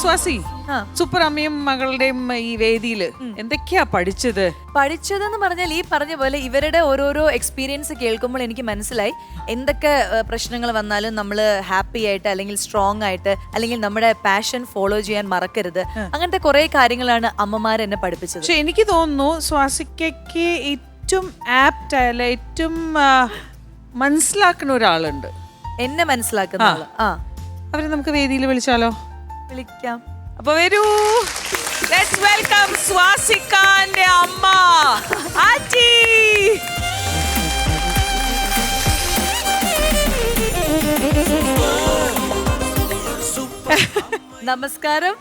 Swasi. Super അമ്മയും മകളുടെയും ഈ വേദിയിൽ എന്തൊക്കെയാ പഠിച്ചത്? പഠിച്ചതെന്ന് പറഞ്ഞാൽ ഈ പറഞ്ഞ പോലെ ഇവരുടെ ഓരോരോ എക്സ്പീരിയൻസ് കേൾക്കുമ്പോൾ എനിക്ക് മനസ്സിലായി. എന്തൊക്കെ പ്രശ്നങ്ങൾ വന്നാലും നമ്മൾ ഹാപ്പി ആയിട്ട് അല്ലെങ്കിൽ സ്ട്രോങ് ആയിട്ട് അല്ലെങ്കിൽ നമ്മുടെ പാഷൻ ഫോളോ ചെയ്യാൻ മറക്കരുത്. അങ്ങനത്തെ കുറെ കാര്യങ്ങളാണ് അമ്മമാർ എന്നെ പഠിപ്പിച്ചത്. പക്ഷെ എനിക്ക് തോന്നുന്നു സ്വാസിക്കയ്ക്ക് ഏറ്റവും ആപ്റ്റ് ആയാലും ഏറ്റവും മനസ്സിലാക്കുന്ന ഒരാളുണ്ട്. എന്നെ മനസ്സിലാക്കുന്ന ആൾ. ആ. അവരെ നമുക്ക് വേദിയിൽ വിളിച്ചാലോ? വിളിക്കാം. അപ്പൊ വരൂ. വെൽക്കം സ്വാസിക്കാന്റെ അമ്മ ആറ്റി നമസ്കാരം.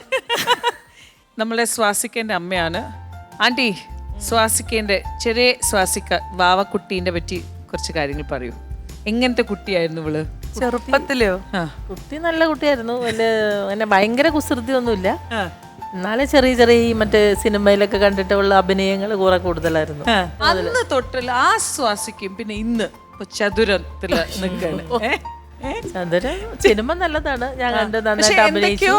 നമ്മളെ സ്വാസിക്കേന്റെ അമ്മയാണ്. ആന്റി സ്വാസിക്കേന്റെ ചെറിയ സ്വാസിക്ക വാവക്കുട്ടീന്റെ പറ്റി കുറച്ച് കാര്യങ്ങൾ പറയൂ. എങ്ങനത്തെ കുട്ടിയായിരുന്നു ഇവൾ? ചെറുപ്പത്തിലോ? കുട്ടി നല്ല കുട്ടിയായിരുന്നു. വലിയ എന്നെ ഭയങ്കര കുസൃതിയൊന്നുമില്ല. എന്നാലും ചെറിയ ചെറിയ ഈ മറ്റേ സിനിമയിലൊക്കെ കണ്ടിട്ടുള്ള അഭിനയങ്ങൾ കുറെ കൂടുതലായിരുന്നു. അന്ന് തൊട്ടിൽ ആസ്വാസിക്കും പിന്നെ ഇന്ന് ചതുരത്തിൽ ചതുരത്തിൽ നിൽക്കാണ്? ഏ? സിനിമ നല്ലതാണ്. ഞാൻ കണ്ടത് നന്നായിട്ട് അഭിനയിച്ചു.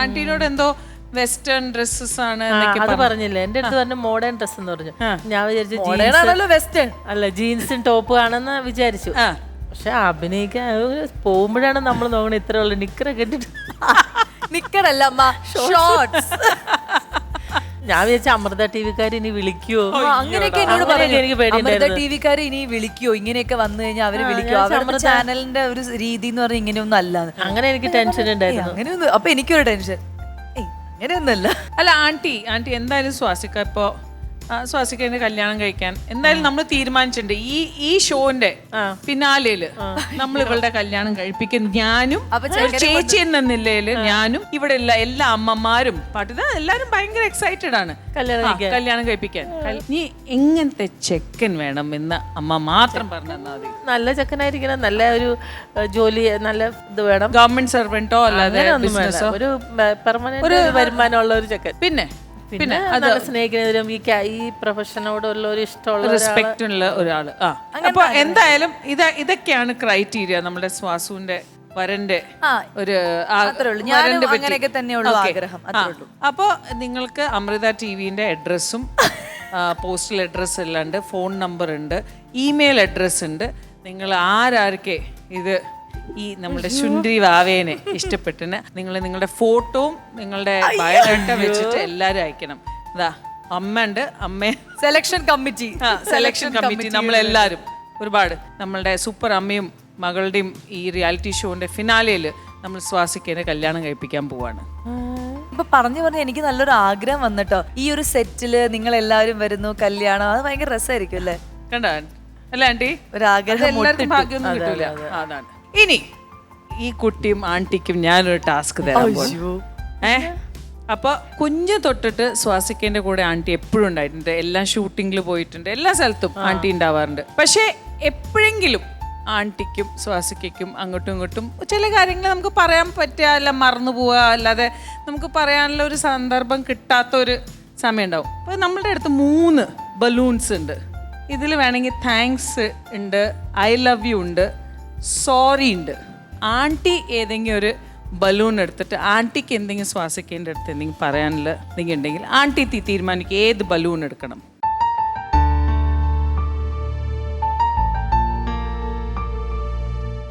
ആന്റീനോട് എന്തോ വെസ്റ്റേൺ ഡ്രസ്സസ് ആണ് എന്നൊക്കെ അത് പറഞ്ഞില്ലേ? എന്റെ അടുത്ത് പറഞ്ഞു മോഡേൺ ഡ്രസ് എന്ന് പറഞ്ഞു ഞാൻ വിചാരിച്ചു വെസ്റ്റേൺ. അല്ല ജീൻസും ടോപ്പും ആണെന്ന് വിചാരിച്ചു. പക്ഷെ അഭിനയിക്കാൻ പോകുമ്പോഴാണ് നമ്മൾ നോക്കണത് ഇത്ര ഉള്ള. നിക്കറൊക്കെ ഇട്ടിട്ട്. നിക്കറല്ല അമ്മ. ഷോർട്സ് ഞാൻ വിചാരിച്ച അമൃത ടി വിക്കാർ ഇനി വിളിക്കുവോ? അങ്ങനെയൊക്കെ എന്നോട് പറഞ്ഞു എനിക്ക് അമൃത ടിവിക്കാര് ടി വിക്കാർ ഇനി വിളിക്കുവോ? ഇങ്ങനെയൊക്കെ വന്നു കഴിഞ്ഞാൽ അവർ വിളിക്കുവോ? വിളിക്കോ അവരുടെ അമൃത- ചാനലിന്റെ ഒരു രീതി എന്ന് പറഞ്ഞാൽ ഇങ്ങനെയൊന്നും അല്ല. അങ്ങനെ എനിക്ക് ടെൻഷൻ ഉണ്ടായിരുന്നു. അങ്ങനെയൊന്നും അപ്പൊ എനിക്കൊരു ടെൻഷൻ. അങ്ങനെയൊന്നല്ല അല്ല ആന്റി ആന്റി എന്തായാലും സ്വാസിക്ക ഇപ്പോ ആ, സ്വാസിക്കന്റെ കല്യാണം കഴിക്കാൻ. എന്തായാലും നമ്മൾ തീരുമാനിച്ചിട്ടുണ്ട്. ഈ ഈ ഷോന്റെ ഫിനാലയിൽ നമ്മൾ ഇവളുടെ കല്യാണം കഴിപ്പിക്കും ഞാനും ചേച്ചി എന്ന നിലയിൽ ഞാനും ഇവിടെ ഉള്ള എല്ലാ അമ്മമാരും പാട്ടിത എല്ലാരും ഭയങ്കര എക്സൈറ്റഡ് ആണ്. കല്യാണം കഴിപ്പിക്കാൻ. നീ എങ്ങനത്തെ ചെക്കൻ വേണം എന്ന് അമ്മ മാത്രം പറഞ്ഞു തന്നാൽ മതി. നല്ല ചെക്കനായിരിക്കണം നല്ല ഒരു ജോലി നല്ല ഇത് വേണം. ഗവൺമെന്റ് സർവന്റോ അല്ലാതെ ഒരു പെർമനന്റ് വരുമാനമുള്ള ഒരു ചെക്കൻ. പിന്നെ പിന്നെ നല്ല സ്നേഹിക്കുന്നതിലും ഈ ഈ പ്രൊഫഷനോടുള്ള ഒരു ഇഷ്ടമുള്ള റെസ്പെക്ട് ഉള്ള ഒരാൾ ആ. അപ്പൊ എന്തായാലും ഇത് ഇതൊക്കെയാണ് ക്രൈറ്റീരിയ നമ്മുടെ സ്വാസുവിന്റെ വരന്റെ ഒരു അങ്ങനെയൊക്കെ തന്നെയുള്ളൂ. ആഗ്രഹം. ആ. അപ്പൊ നിങ്ങൾക്ക് അമൃത ടി വിന്റെ അഡ്രസ്സും പോസ്റ്റൽ അഡ്രസ്സ് എല്ലാം ഉണ്ട്. ഫോൺ നമ്പർ ഉണ്ട്. ഇമെയിൽ അഡ്രസ്സ് ഉണ്ട്. നിങ്ങൾ ആരാർക്കെ ഇത് ഈ നമ്മുടെ ശുണ്ടി വാവേനെ ഇഷ്ടപ്പെട്ടിന് നിങ്ങൾ നിങ്ങളുടെ ഫോട്ടോവും നിങ്ങളുടെ ബയോഡാറ്റ വെച്ചിട്ട് എല്ലാരും അയക്കണം. ഇതാ അമ്മ. ഉണ്ട് അമ്മ സെലക്ഷൻ കമ്മിറ്റി സെലക്ഷൻ കമ്മിറ്റി നമ്മളെല്ലാവരും ഒരുപാട്. നമ്മളുടെ സൂപ്പർ അമ്മയും മകളുടെയും ഈ റിയാലിറ്റി ഷോന്റെ ഫിനാലയിൽ നമ്മൾ സ്വാസിക്കേനെ കല്യാണം കഴിപ്പിക്കാൻ പോവാണ്. ഇപ്പൊ പറഞ്ഞു പറഞ്ഞ് എനിക്ക് നല്ലൊരു ആഗ്രഹം വന്നിട്ടോ. ഈ ഒരു സെറ്റിൽ നിങ്ങൾ എല്ലാവരും വരുന്നു കല്യാണം. അത് ഭയങ്കര രസമായിരിക്കും അല്ലേ? കണ്ടോ? അല്ല ആന്റി ഒരു ആഗ്രഹം എല്ലാവർക്കും ഭാഗ്യമൊന്നും കിട്ടൂല. അതാണ്. ഇനി ഈ കുട്ടിയും ആണ്ടിക്കും ഞാനൊരു ടാസ്ക് പോകുന്നു ഏ? അപ്പൊ കുഞ്ഞു തൊട്ടിട്ട് സ്വാസിക്കേന്റെ കൂടെ ആണ്ടി എപ്പോഴും ഉണ്ടായിട്ടുണ്ട്. എല്ലാ ഷൂട്ടിങ്ങിൽ പോയിട്ടുണ്ട്. എല്ലാ സ്ഥലത്തും ആണ്ടി ഉണ്ടാവാറുണ്ട്. പക്ഷേ എപ്പോഴെങ്കിലും ആണ്ടിക്കും സ്വാസിക്കും അങ്ങോട്ടും ഇങ്ങോട്ടും ചില കാര്യങ്ങൾ നമുക്ക് പറയാൻ പറ്റുക അല്ല മറന്നു പോവുക അല്ലാതെ നമുക്ക് പറയാനുള്ള ഒരു സന്ദർഭം കിട്ടാത്ത ഒരു സമയം ഉണ്ടാവും. അപ്പോൾ നമ്മളുടെ അടുത്ത് മൂന്ന് ബലൂൺസ് ഉണ്ട്. ഇതിൽ വേണമെങ്കിൽ താങ്ക്സ് ഉണ്ട് ഐ ലവ് യു ഉണ്ട് സോറി ഉണ്ട്. ആന്റി ഏതെങ്കിലും ഒരു ബലൂൺ എടുത്തിട്ട് ആന്റിക്ക് എന്തെങ്കിലും ശ്വാസിക്കേണ്ട അടുത്ത് എന്തെങ്കിലും പറയാനുള്ള എന്തെങ്കിലും ഉണ്ടെങ്കിൽ ആന്റി തീ തീരുമാനിക്കുക ഏത് ബലൂൺ എടുക്കണം.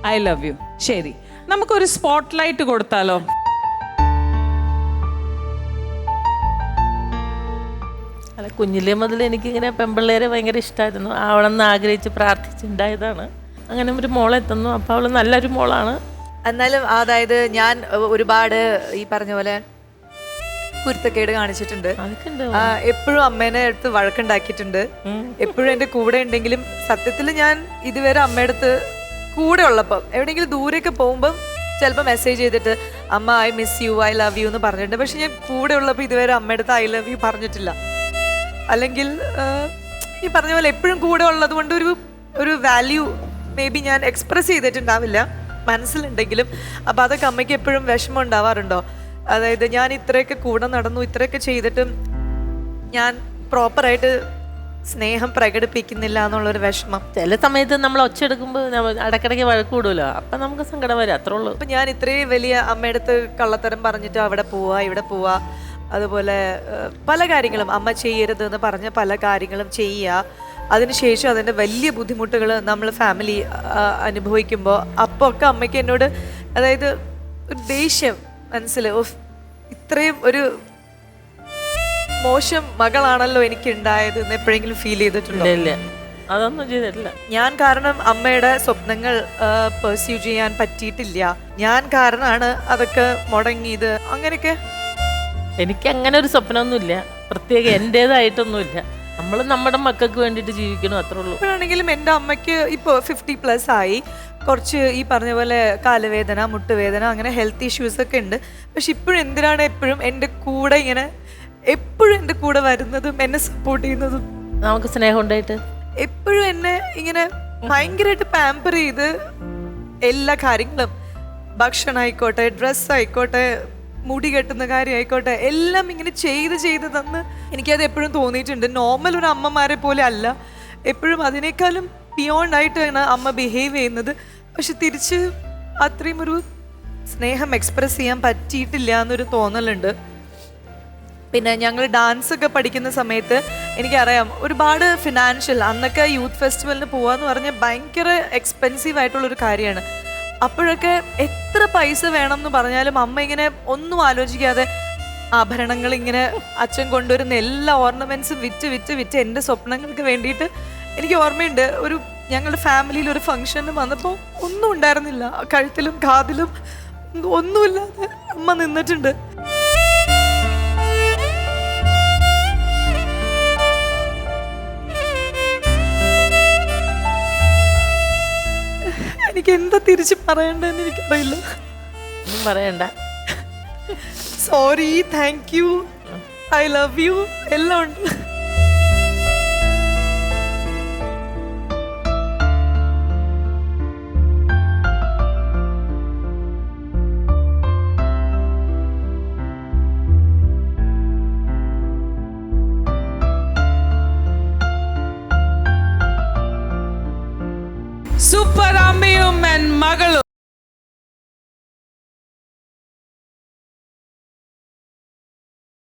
I love you. ശരി. നമുക്കൊരു സ്പോട്ട് ലൈറ്റ് കൊടുത്താലോ? അല്ല കുഞ്ഞിലേ മുതൽ എനിക്കിങ്ങനെ പെമ്പിള്ളേരെ ഭയങ്കര ഇഷ്ടമായിരുന്നു ആവണമെന്ന് ആഗ്രഹിച്ച് പ്രാർത്ഥിച്ചുണ്ടായതാണ് അങ്ങനെ ഒരു മോളെത്തുന്നു അപ്പോൾ അവൾ നല്ലൊരു മോളാണ്. എന്നാലും അതായത് ഞാൻ ഒരുപാട് ഈ പറഞ്ഞ പോലെ കുരുത്തക്കേട് കാണിച്ചിട്ടുണ്ട്. എപ്പോഴും അമ്മേനെ അടുത്ത് വഴക്കുണ്ടാക്കിയിട്ടുണ്ട്. എപ്പോഴും എന്റെ കൂടെ ഉണ്ടെങ്കിലും സത്യത്തിൽ ഞാൻ ഇതുവരെ അമ്മയുടെ അടുത്ത് കൂടെ ഉള്ളപ്പം എവിടെയെങ്കിലും ദൂരെയൊക്കെ പോകുമ്പം ചിലപ്പോൾ മെസ്സേജ് ചെയ്തിട്ട് അമ്മ I miss you I love you എന്ന് പറഞ്ഞിട്ടുണ്ട്. പക്ഷെ ഞാൻ കൂടെ ഉള്ളപ്പോൾ ഇതുവരെ അമ്മയുടെ അടുത്ത് ഐ ലവ് യു പറഞ്ഞിട്ടില്ല. അല്ലെങ്കിൽ ഈ പറഞ്ഞ പോലെ എപ്പോഴും കൂടെ ഉള്ളത് കൊണ്ട് ഒരു ഒരു വാല്യൂ മേ ബി ഞാൻ എക്സ്പ്രസ് ചെയ്തിട്ടുണ്ടാവില്ല. മനസ്സിലുണ്ടെങ്കിലും. അപ്പോൾ അതൊക്കെ അമ്മയ്ക്ക് എപ്പോഴും വിഷമം ഉണ്ടാവാറുണ്ടോ? അതായത് ഞാൻ ഇത്രയൊക്കെ കൂടെ നടന്നു ഇത്രയൊക്കെ ചെയ്തിട്ടും ഞാൻ പ്രോപ്പറായിട്ട് സ്നേഹം പ്രകടിപ്പിക്കുന്നില്ല എന്നുള്ളൊരു വിഷമം. ചില സമയത്ത് നമ്മൾ ഒച്ചെടുക്കുമ്പോൾ ഇടയ്ക്കിടയ്ക്ക് വഴക്ക് കൂടുമല്ലോ. അപ്പം നമുക്ക് സങ്കടം വരും അത്രേ ഉള്ളൂ. അപ്പം ഞാൻ ഇത്രയും വലിയ അമ്മയടുത്ത് കള്ളത്തരം പറഞ്ഞിട്ട് അവിടെ പോവാ ഇവിടെ പോവാ. അതുപോലെ പല കാര്യങ്ങളും അമ്മ ചെയ്യരുത് എന്ന് പറഞ്ഞ പല കാര്യങ്ങളും ചെയ്യുക അതിനുശേഷം അതിന്റെ വലിയ ബുദ്ധിമുട്ടുകൾ നമ്മൾ ഫാമിലി അനുഭവിക്കുമ്പോൾ അപ്പോൾ ഒക്കെ അമ്മയ്ക്ക് എന്നോട് അതായത് ഒരു ദേഷ്യം മനസ്സിൽ ഇത്രയും ഒരു മോശം മകളാണല്ലോ എനിക്ക് ഉണ്ടായത് എന്ന് എപ്പോഴെങ്കിലും ഫീൽ ചെയ്തിട്ടുണ്ടോ? ഇല്ല അതൊന്നും ചെയ്തിട്ടില്ല. ഞാൻ കാരണം അമ്മയുടെ സ്വപ്നങ്ങൾ പെർസ്യൂ ചെയ്യാൻ പറ്റിയിട്ടില്ല. ഞാൻ കാരണമാണ് അതൊക്കെ മുടങ്ങിയത്. അങ്ങനെയൊക്കെ എനിക്ക് അങ്ങനെ ഒരു സ്വപ്നമൊന്നുമില്ല. പ്രത്യേക എന്റേതായിട്ടൊന്നുമില്ല നമ്മൾ നമ്മുടെ മക്കൾക്ക് വേണ്ടിയിട്ട് ജീവിക്കണം അത്രേ ഉള്ളൂ. ഇപ്പോഴാണെങ്കിലും എന്റെ അമ്മയ്ക്ക് ഇപ്പോൾ ഫിഫ്റ്റി പ്ലസ് ആയി. കുറച്ച് ഈ പറഞ്ഞ പോലെ കാലുവേദന മുട്ടുവേദന അങ്ങനെ ഹെൽത്ത് ഇഷ്യൂസ് ഒക്കെ ഉണ്ട്. പക്ഷെ ഇപ്പോഴും എന്തിനാണ് എപ്പോഴും എന്റെ കൂടെ ഇങ്ങനെ എപ്പോഴും എന്റെ കൂടെ വരുന്നതും എന്നെ സപ്പോർട്ട് ചെയ്യുന്നതും? നമുക്ക് സ്നേഹം ഉണ്ടായിട്ട്. എപ്പോഴും എന്നെ ഇങ്ങനെ ഭയങ്കരമായിട്ട് പാമ്പർ ചെയ്ത് എല്ലാ കാര്യങ്ങളും. ഭക്ഷണം ആയിക്കോട്ടെ ഡ്രസ്സ് ആയിക്കോട്ടെ മുടി കെട്ടുന്ന കാര്യം ആയിക്കോട്ടെ എല്ലാം ഇങ്ങനെ ചെയ്ത് ചെയ്ത് തന്ന് എനിക്കത് എപ്പോഴും തോന്നിയിട്ടുണ്ട്. നോർമൽ ഒരു അമ്മമാരെ പോലെ അല്ല. എപ്പോഴും അതിനേക്കാളും ബിയോണ്ട് ആയിട്ടാണ് അമ്മ ബിഹേവ് ചെയ്യുന്നത്. പക്ഷെ തിരിച്ച് അത്രയും ഒരു സ്നേഹം എക്സ്പ്രസ് ചെയ്യാൻ പറ്റിയിട്ടില്ല എന്നൊരു തോന്നലുണ്ട്. പിന്നെ ഞങ്ങൾ ഡാൻസ് ഒക്കെ പഠിക്കുന്ന സമയത്ത് എനിക്കറിയാം ഒരുപാട് ഫിനാൻഷ്യൽ അന്നൊക്കെ യൂത്ത് ഫെസ്റ്റിവലിന് പോകാന്ന് പറഞ്ഞാൽ ഭയങ്കര എക്സ്പെൻസീവ് ആയിട്ടുള്ളൊരു കാര്യമാണ്. അപ്പോഴൊക്കെ എത്ര പൈസ വേണം എന്ന് പറഞ്ഞാലും അമ്മ ഇങ്ങനെ ഒന്നും ആലോചിക്കാതെ ആഭരണങ്ങൾ ഇങ്ങനെ അച്ഛൻ കൊണ്ടുവരുന്ന എല്ലാ ഓർണമെന്റ്സും വിറ്റ് വിറ്റ് വിറ്റ് എന്റെ സ്വപ്നങ്ങൾക്ക് വേണ്ടിയിട്ട് എനിക്ക് ഓർമ്മയുണ്ട്. ഒരു ഞങ്ങളുടെ ഫാമിലിയിൽ ഒരു ഫംഗ്ഷന് വന്നപ്പോൾ ഒന്നും ഉണ്ടായിരുന്നില്ല. കഴുത്തിലും കാതിലും ഒന്നുമില്ലാതെ അമ്മ നിന്നിട്ടുണ്ട്. എനിക്ക് എന്താ തിരിച്ച് പറയണ്ടെന്ന് എനിക്കറിയില്ല. ഒന്നും പറയണ്ട. Sorry thank you I love you എല്ലാം ഉണ്ട്. സൂപ്പർ അമ്മയും ಮಗಳು